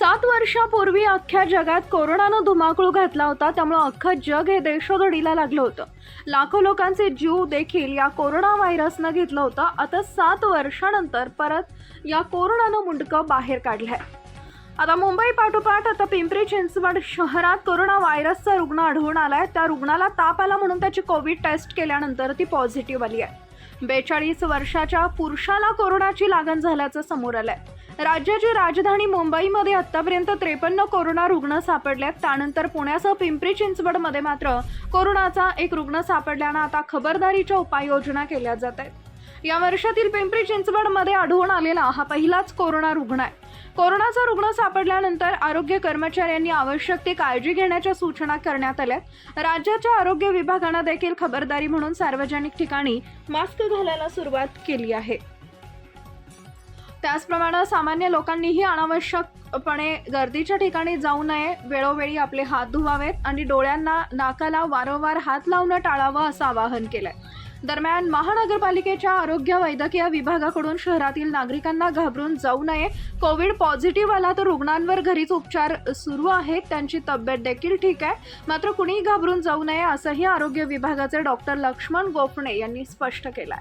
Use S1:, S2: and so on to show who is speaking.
S1: सात वर्षापूर्वी अख्ख्या जगात कोरोनानं धुमाकूळ घातला होता त्यामुळं अख्खं जग हे देशोधडीला लागलं होतं. लाखो लोकांचे जीव देखील या कोरोना व्हायरसनं घेतलं होतं. आता सात वर्षानंतर परत या कोरोनानं मुंडकं बाहेर काढलंय. आता मुंबई पाठोपाठ आता पिंपरी चिंचवड शहरात कोरोना व्हायरसचा रुग्ण आढळून आलाय. त्या रुग्णाला ताप आला म्हणून त्याची कोविड टेस्ट केल्यानंतर ती पॉझिटिव्ह आली आहे. बेचाळीस वर्षाच्या पुरुषाला कोरोनाची लागण झाल्याचं समोर आलंय. राज्याची राजधानी मुंबईमध्ये आतापर्यंत त्रेपन्न कोरोना रुग्ण सापडलेत. त्यानंतर पुण्यासह पिंपरी चिंचवडमध्ये मात्र कोरोनाचा एक रुग्ण सापडल्यानं आता खबरदारीच्या उपाययोजना केल्या जात आहेत. या वर्षातील पिंपरी चिंचवडमध्ये आढळून आलेला हा पहिलाच कोरोना रुग्ण आहे. कोरोनाचा रुग्ण सापडल्यानंतर आरोग्य कर्मचाऱ्यांनी आवश्यक ती काळजी घेण्याच्या सूचना करण्यात आल्या. राज्याच्या आरोग्य विभागानं देखील खबरदारी म्हणून सार्वजनिक ठिकाणी मास्क घालायला सुरुवात केली आहे. त्याचप्रमाणे सामान्य लोकांनीही अनावश्यकपणे गर्दीच्या ठिकाणी जाऊ नये वेळोवेळी आपले हात धुवावेत आणि डोळ्यांना नाकाला वारंवार हात लावणं टाळावं असं आवाहन केलंय. दरम्यान महानगरपालिकेच्या आरोग्य वैद्यकीय विभागाकडून शहरातील नागरिकांना घाबरून जाऊ नये. कोविड पॉझिटिव्ह आला तर रुग्णांवर घरीच उपचार सुरू आहेत. त्यांची तब्येत देखील ठीक आहे. मात्र कुणीही घाबरून जाऊ नये असंही आरोग्य विभागाचे डॉक्टर लक्ष्मण गोफणे यांनी स्पष्ट केलं आहे